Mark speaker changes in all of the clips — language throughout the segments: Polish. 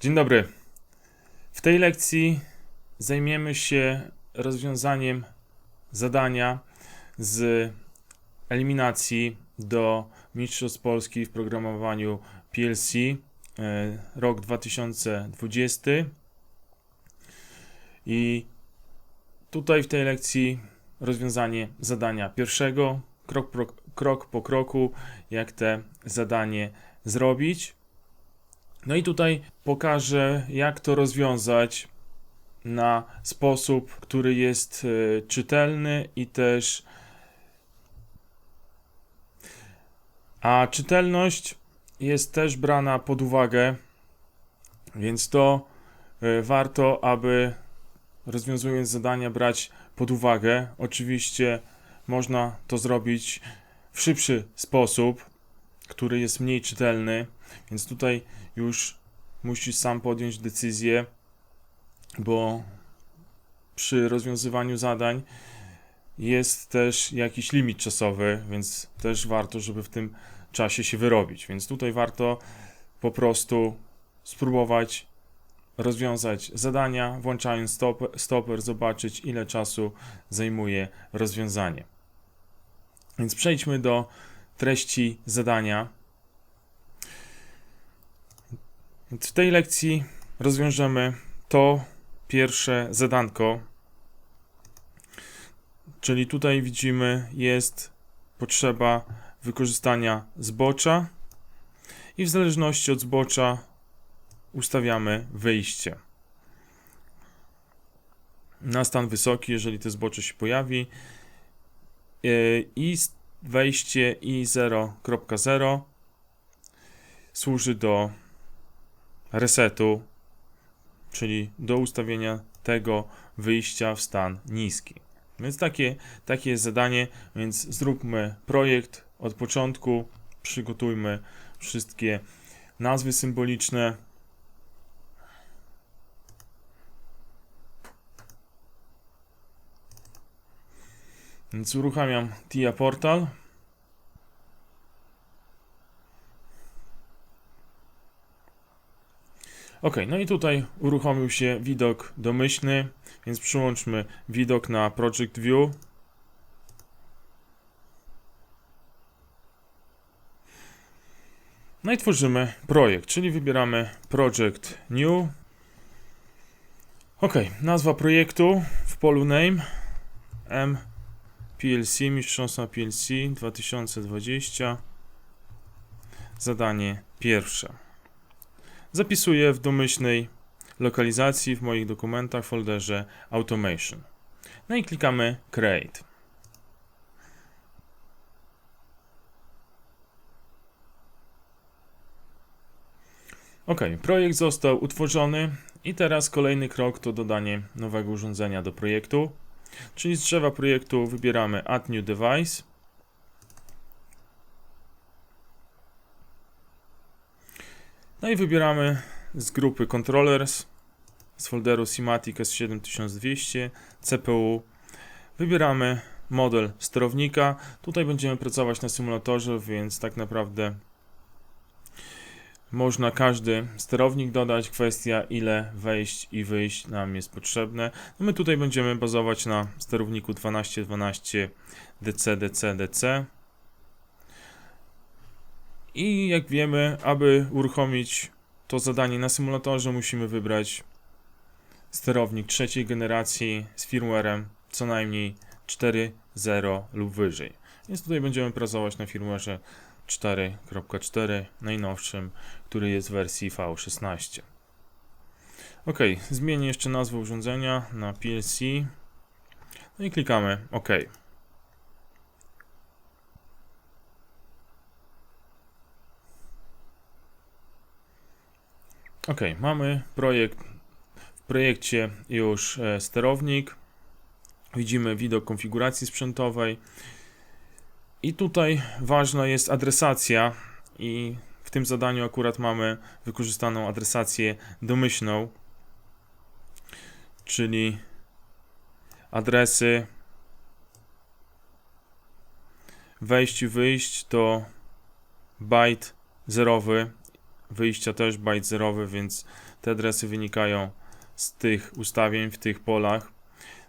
Speaker 1: Dzień dobry. W tej lekcji zajmiemy się rozwiązaniem zadania z eliminacji do Mistrzostw Polski w programowaniu PLC e, rok 2020. I tutaj w tej lekcji rozwiązanie zadania pierwszego, krok, pro, krok po kroku, jak te zadanie zrobić. No i tutaj pokażę, jak to rozwiązać na sposób, który jest e, czytelny i też. A czytelność jest też brana pod uwagę, więc to e, warto, aby rozwiązując zadania brać pod uwagę. Oczywiście można to zrobić w szybszy sposób, który jest mniej czytelny, więc tutaj już musisz sam podjąć decyzję, bo przy rozwiązywaniu zadań jest też jakiś limit czasowy, więc też warto, żeby w tym czasie się wyrobić. Więc tutaj warto po prostu spróbować rozwiązać zadania, włączając stop, stoper, zobaczyć ile czasu zajmuje rozwiązanie. Więc przejdźmy do treści zadania. W tej lekcji rozwiążemy to pierwsze zadanko. Czyli tutaj widzimy jest potrzeba wykorzystania zbocza i w zależności od zbocza ustawiamy wyjście. Na stan wysoki, jeżeli to zbocze się pojawi yy, i wejście i 0.0 służy do resetu, czyli do ustawienia tego wyjścia w stan niski. Więc takie, takie jest zadanie, więc zróbmy projekt od początku, przygotujmy wszystkie nazwy symboliczne. Więc uruchamiam TIA Portal. Ok, no i tutaj uruchomił się widok domyślny, więc przyłączmy widok na Project View. No i tworzymy projekt, czyli wybieramy Project New. Ok, nazwa projektu w polu name M PLC, Mistrzostwa PLC 2020. Zadanie pierwsze. Zapisuję w domyślnej lokalizacji w moich dokumentach w folderze Automation. No i klikamy Create. Ok, projekt został utworzony i teraz kolejny krok to dodanie nowego urządzenia do projektu. Czyli z drzewa projektu wybieramy Add New Device. No i wybieramy z grupy Controllers z folderu Simatic S7200 CPU. Wybieramy model sterownika. Tutaj będziemy pracować na symulatorze, więc tak naprawdę można każdy sterownik dodać. Kwestia ile wejść i wyjść nam jest potrzebne. No my tutaj będziemy bazować na sterowniku 1212 DC DC DC. I jak wiemy, aby uruchomić to zadanie na symulatorze, musimy wybrać sterownik trzeciej generacji z firmwarem co najmniej 4.0 lub wyżej. Więc tutaj będziemy pracować na firmwarze 4.4 najnowszym, który jest w wersji V16. Ok, zmienię jeszcze nazwę urządzenia na PLC. No i klikamy OK. Ok, mamy projekt. W projekcie już e, sterownik. Widzimy widok konfiguracji sprzętowej. I tutaj ważna jest adresacja i w tym zadaniu akurat mamy wykorzystaną adresację domyślną, czyli adresy wejść i wyjść to byte zerowy, wyjścia też byte zerowy, więc Te adresy wynikają z tych ustawień w tych polach.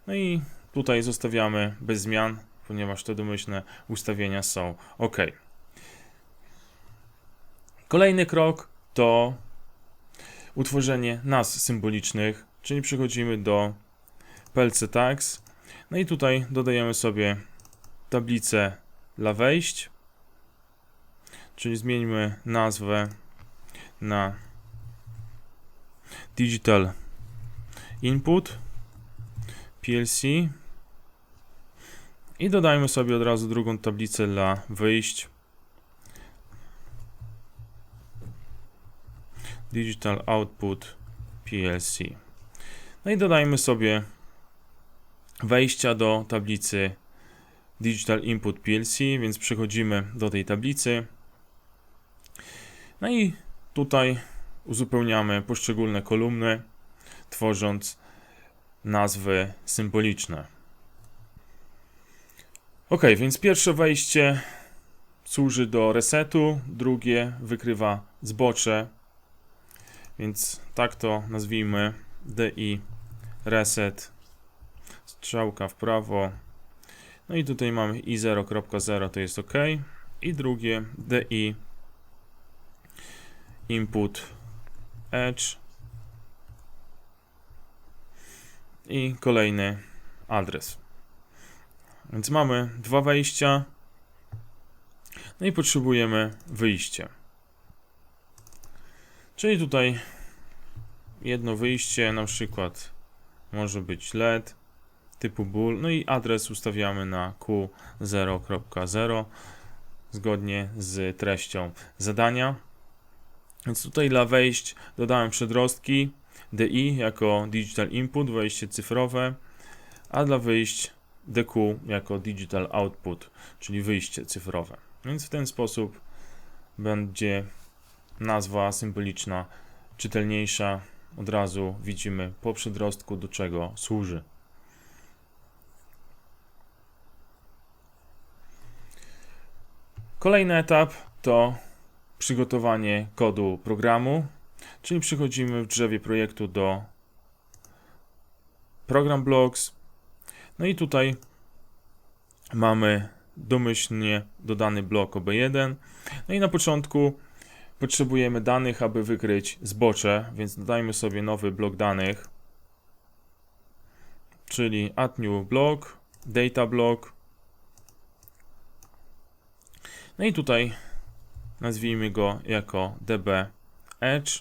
Speaker 1: No i tutaj zostawiamy bez zmian, ponieważ te domyślne ustawienia są ok. Kolejny krok to utworzenie nazw symbolicznych, czyli przechodzimy do PLC Tags. No i tutaj dodajemy sobie tablicę dla wejść, czyli zmieńmy nazwę na Digital Input PLC i dodajmy sobie od razu drugą tablicę dla wyjść Digital Output PLC. No i dodajmy sobie wejścia do tablicy Digital Input PLC, więc przechodzimy do tej tablicy. No i tutaj uzupełniamy poszczególne kolumny, tworząc nazwy symboliczne. Ok, więc pierwsze wejście służy do resetu, drugie wykrywa zbocze, więc tak to nazwijmy DI reset, strzałka w prawo. No i tutaj mamy i 0.0 to jest OK. I drugie DI input edge i kolejny adres. Więc mamy dwa wejścia. No i potrzebujemy wyjście. Czyli tutaj jedno wyjście, na przykład może być LED typu bool, no i adres ustawiamy na Q0.0 zgodnie z treścią zadania. Więc tutaj dla wejść dodałem przedrostki DI jako Digital Input, wejście cyfrowe, a dla wyjść DQ jako Digital Output, czyli wyjście cyfrowe. Więc w ten sposób będzie nazwa symboliczna czytelniejsza. Od razu widzimy po przedrostku do czego służy. Kolejny etap to przygotowanie kodu programu, czyli przechodzimy w drzewie projektu do Program Blocks. No i tutaj mamy domyślnie dodany blok OB1. No i na początku potrzebujemy danych, aby wykryć zbocze, więc dodajmy sobie nowy blok danych, czyli add new block, data block. No i tutaj nazwijmy go jako db edge.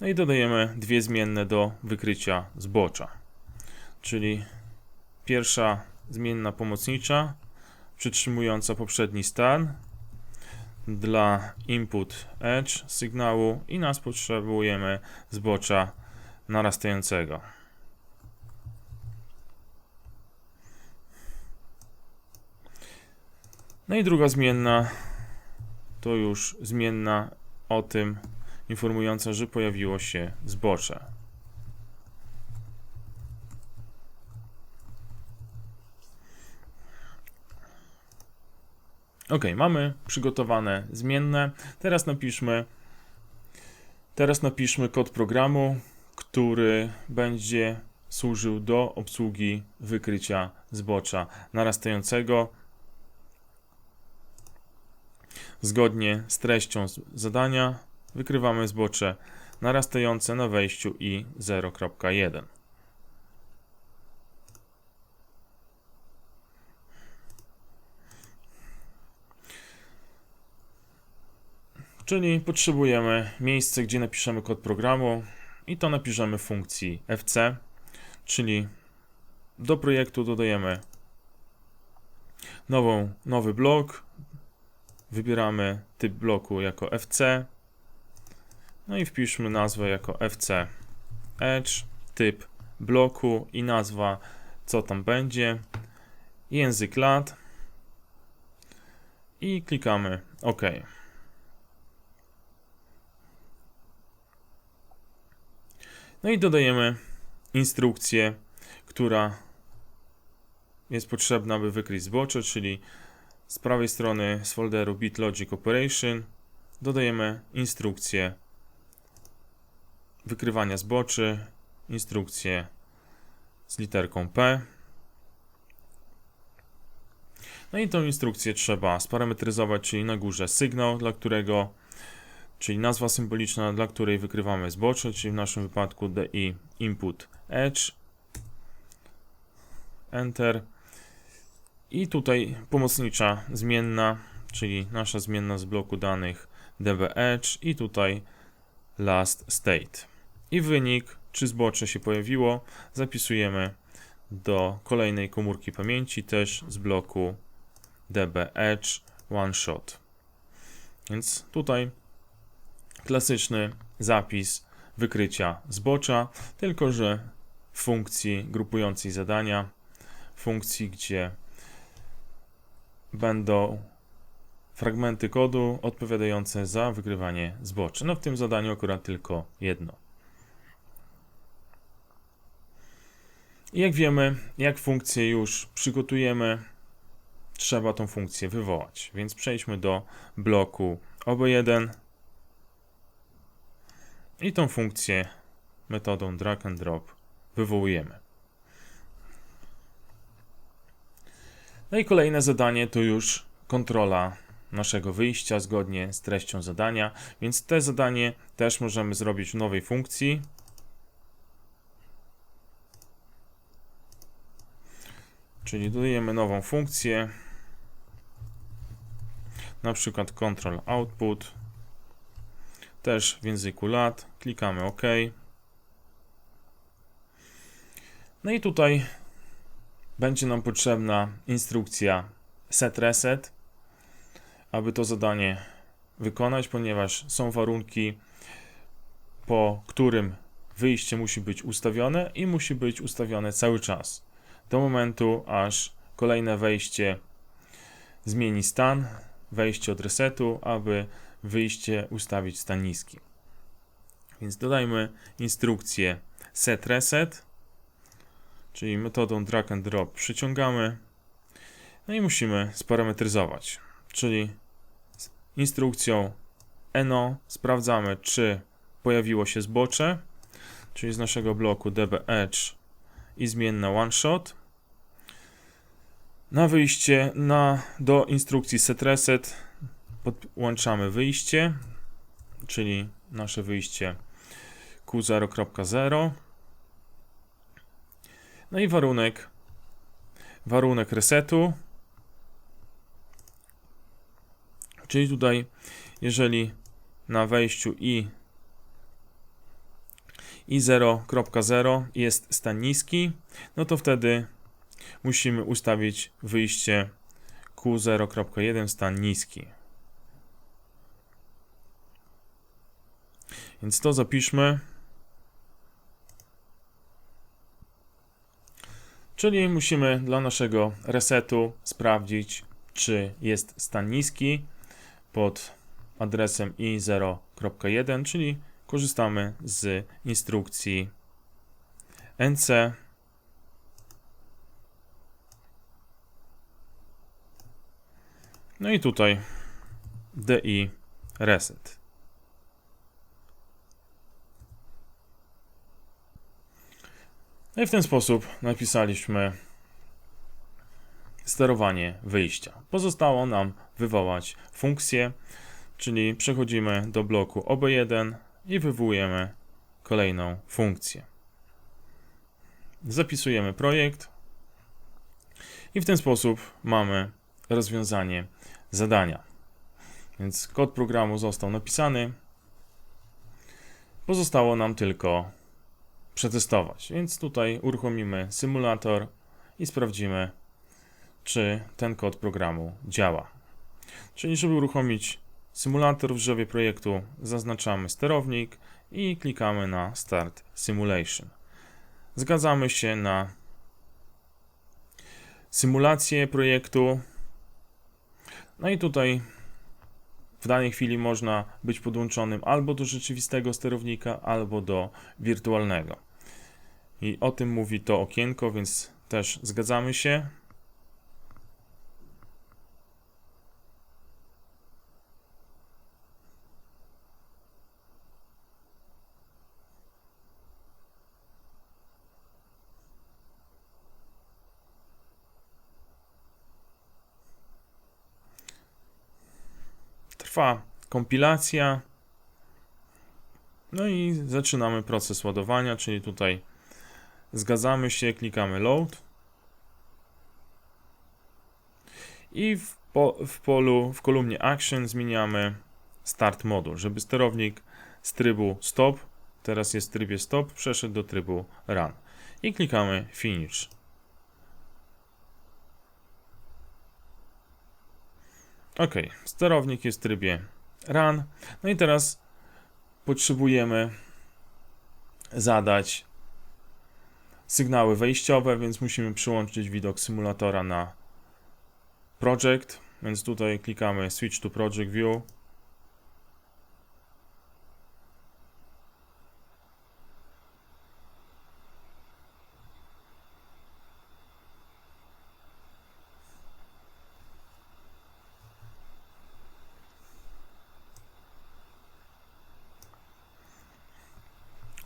Speaker 1: No i dodajemy dwie zmienne do wykrycia zbocza. Czyli pierwsza zmienna pomocnicza przytrzymująca poprzedni stan dla input edge sygnału i nas potrzebujemy zbocza narastającego. No i druga zmienna to już zmienna o tym informująca, że pojawiło się zbocze. Ok, mamy przygotowane zmienne. Teraz napiszmy teraz napiszmy kod programu, który będzie służył do obsługi wykrycia zbocza narastającego Zgodnie z treścią zadania wykrywamy zbocze narastające na wejściu i 0.1. Czyli potrzebujemy miejsce, gdzie napiszemy kod programu i to napiszemy w funkcji fc, czyli do projektu dodajemy nową, nowy blok, Wybieramy typ bloku jako FC. No i wpiszmy nazwę jako FC Edge, typ bloku i nazwa, co tam będzie, język lat i klikamy OK. No i dodajemy instrukcję, która jest potrzebna, by wykryć zbocze, czyli z prawej strony z folderu BitLogic Operation dodajemy instrukcję wykrywania zboczy, instrukcję z literką P. No i tą instrukcję trzeba sparametryzować, czyli na górze sygnał, dla którego, czyli nazwa symboliczna, dla której wykrywamy zbocze, czyli w naszym wypadku DI input edge. Enter. I tutaj pomocnicza zmienna, czyli nasza zmienna z bloku danych db edge i tutaj last state. I wynik, czy zbocze się pojawiło, zapisujemy do kolejnej komórki pamięci też z bloku db edge one shot. Więc tutaj klasyczny zapis wykrycia zbocza, tylko że w funkcji grupującej zadania, funkcji, gdzie będą fragmenty kodu odpowiadające za wykrywanie zboczy. No w tym zadaniu akurat tylko jedno. I jak wiemy, jak funkcję już przygotujemy, trzeba tą funkcję wywołać. Więc przejdźmy do bloku OB1 i tą funkcję metodą drag and drop wywołujemy. No i kolejne zadanie to już kontrola naszego wyjścia zgodnie z treścią zadania, więc te zadanie też możemy zrobić w nowej funkcji. Czyli dodajemy nową funkcję, na przykład control output, też w języku lat, klikamy OK. No i tutaj będzie nam potrzebna instrukcja set reset, aby to zadanie wykonać, ponieważ są warunki, po którym wyjście musi być ustawione i musi być ustawione cały czas. Do momentu, aż kolejne wejście zmieni stan, wejście od resetu, aby wyjście ustawić stan niski. Więc dodajmy instrukcję set reset, czyli metodą drag and drop przyciągamy. No i musimy sparametryzować czyli instrukcją eno sprawdzamy, czy pojawiło się zbocze, czyli z naszego bloku db edge i zmienna one shot. Na wyjście na, do instrukcji set reset podłączamy wyjście, czyli nasze wyjście Q0.0. No i warunek warunek resetu Czyli tutaj, jeżeli na wejściu i i 0.0 jest stan niski, no to wtedy musimy ustawić wyjście Q0.1 stan niski. Więc to zapiszmy. Czyli musimy dla naszego resetu sprawdzić, czy jest stan niski pod adresem i0.1, czyli korzystamy z instrukcji nc No i tutaj di reset. No i w ten sposób napisaliśmy sterowanie wyjścia. Pozostało nam wywołać funkcję, czyli przechodzimy do bloku OB1 i wywołujemy kolejną funkcję. Zapisujemy projekt i w ten sposób mamy rozwiązanie zadania. Więc kod programu został napisany. Pozostało nam tylko przetestować. Więc tutaj uruchomimy symulator i sprawdzimy, czy ten kod programu działa. Czyli żeby uruchomić symulator w drzewie projektu, zaznaczamy sterownik i klikamy na Start Simulation. Zgadzamy się na symulację projektu. No i tutaj w danej chwili można być podłączonym albo do rzeczywistego sterownika, albo do wirtualnego. I o tym mówi to okienko, więc też zgadzamy się. Trwa kompilacja. No i zaczynamy proces ładowania, czyli tutaj zgadzamy się, klikamy load. I w, po, w polu, w kolumnie action zmieniamy start modul, żeby sterownik z trybu stop, teraz jest w trybie stop, przeszedł do trybu run. I klikamy finish. Ok, sterownik jest w trybie run. No i teraz potrzebujemy zadać sygnały wejściowe, więc musimy przyłączyć widok symulatora na project, więc tutaj klikamy switch to project view.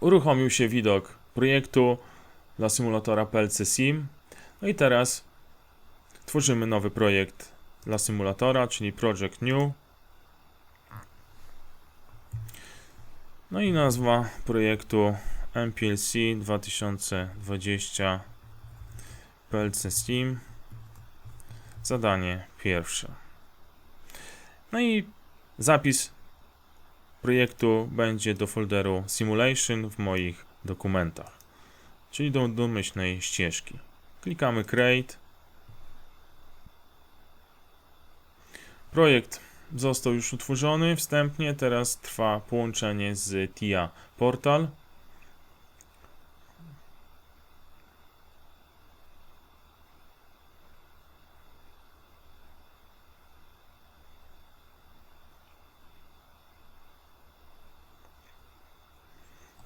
Speaker 1: Uruchomił się widok projektu dla symulatora PLC Sim. No i teraz tworzymy nowy projekt dla symulatora, czyli Project New. No i nazwa projektu MPLC 2020 PLC Steam. Zadanie pierwsze. No i zapis projektu będzie do folderu Simulation w moich dokumentach, czyli do domyślnej ścieżki. Klikamy Create. Projekt został już utworzony wstępnie, teraz trwa połączenie z TIA Portal.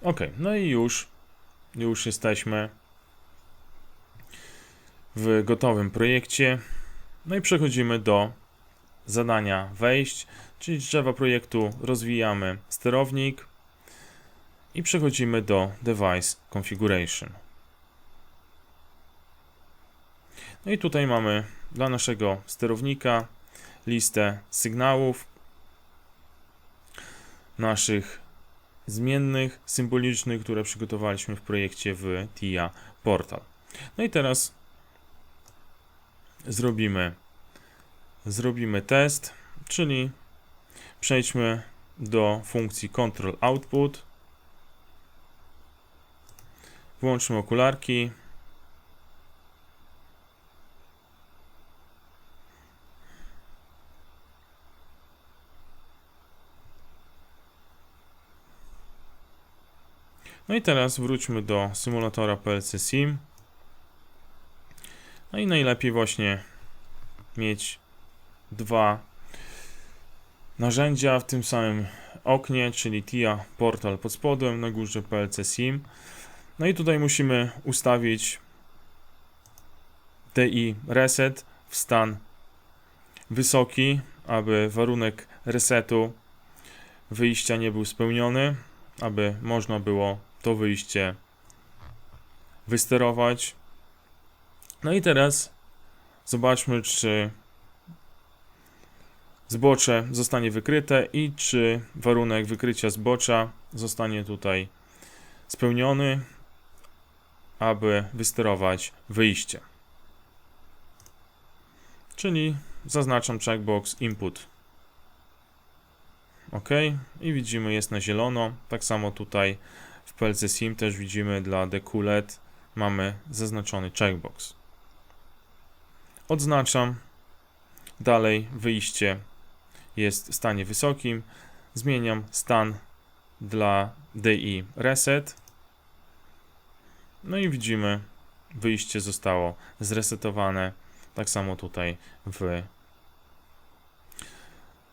Speaker 1: Ok, no i już, już jesteśmy w gotowym projekcie. No i przechodzimy do zadania wejść, czyli drzewa projektu rozwijamy sterownik i przechodzimy do device configuration. No i tutaj mamy dla naszego sterownika listę sygnałów naszych zmiennych, symbolicznych, które przygotowaliśmy w projekcie w TIA Portal. No i teraz zrobimy, zrobimy test, czyli przejdźmy do funkcji Control Output. Włączmy okularki. I teraz wróćmy do symulatora PLC Sim. No i najlepiej właśnie mieć dwa narzędzia w tym samym oknie, czyli TIA Portal pod spodem, na górze PLC Sim. No i tutaj musimy ustawić DI Reset w stan wysoki, aby warunek resetu wyjścia nie był spełniony, aby można było to wyjście wysterować. No i teraz zobaczmy, czy zbocze zostanie wykryte i czy warunek wykrycia zbocza zostanie tutaj spełniony, aby wysterować wyjście. Czyli zaznaczam checkbox input. OK i widzimy jest na zielono. Tak samo tutaj w PLC SIM też widzimy dla DQLED mamy zaznaczony checkbox. Odznaczam. Dalej wyjście jest w stanie wysokim. Zmieniam stan dla DI Reset. No i widzimy, wyjście zostało zresetowane. Tak samo tutaj w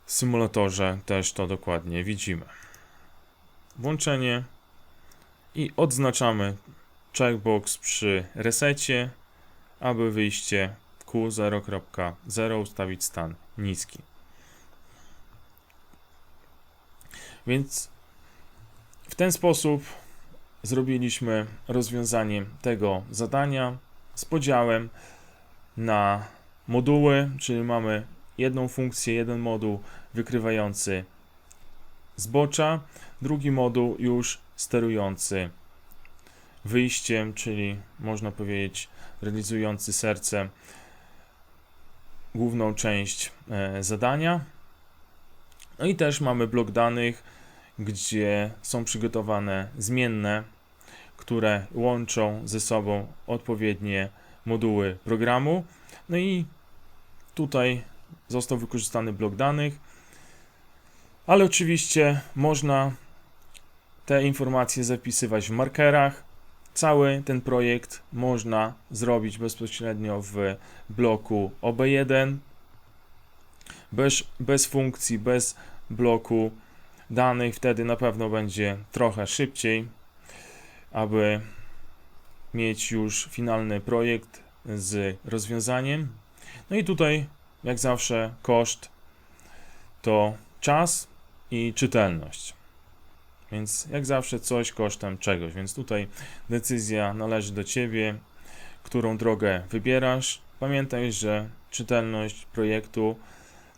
Speaker 1: symulatorze też to dokładnie widzimy. Włączenie i odznaczamy checkbox przy resecie, aby wyjście Q0.0 ustawić stan niski. Więc w ten sposób zrobiliśmy rozwiązanie tego zadania z podziałem na moduły, czyli mamy jedną funkcję, jeden moduł wykrywający zbocza, drugi moduł już sterujący wyjściem, czyli można powiedzieć realizujący serce główną część e, zadania. No i też mamy blok danych, gdzie są przygotowane zmienne, które łączą ze sobą odpowiednie moduły programu. No i tutaj został wykorzystany blok danych, ale oczywiście można te informacje zapisywać w markerach. Cały ten projekt można zrobić bezpośrednio w bloku OB1 bez, bez funkcji, bez bloku danych. Wtedy na pewno będzie trochę szybciej, aby mieć już finalny projekt z rozwiązaniem. No i tutaj, jak zawsze, koszt to czas i czytelność. Więc jak zawsze coś kosztem czegoś. Więc tutaj decyzja należy do ciebie, którą drogę wybierasz. Pamiętaj, że czytelność projektu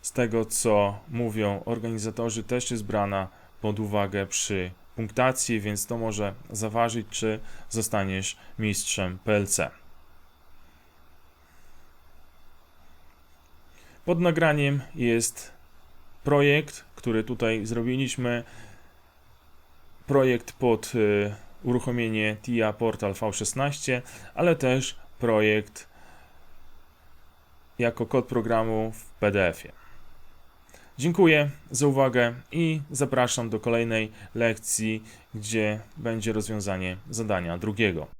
Speaker 1: z tego, co mówią organizatorzy, też jest brana pod uwagę przy punktacji, więc to może zaważyć, czy zostaniesz mistrzem PLC. Pod nagraniem jest projekt, który tutaj zrobiliśmy. Projekt pod y, uruchomienie TIA Portal V16, ale też projekt jako kod programu w PDF-ie. Dziękuję za uwagę i zapraszam do kolejnej lekcji, gdzie będzie rozwiązanie zadania drugiego.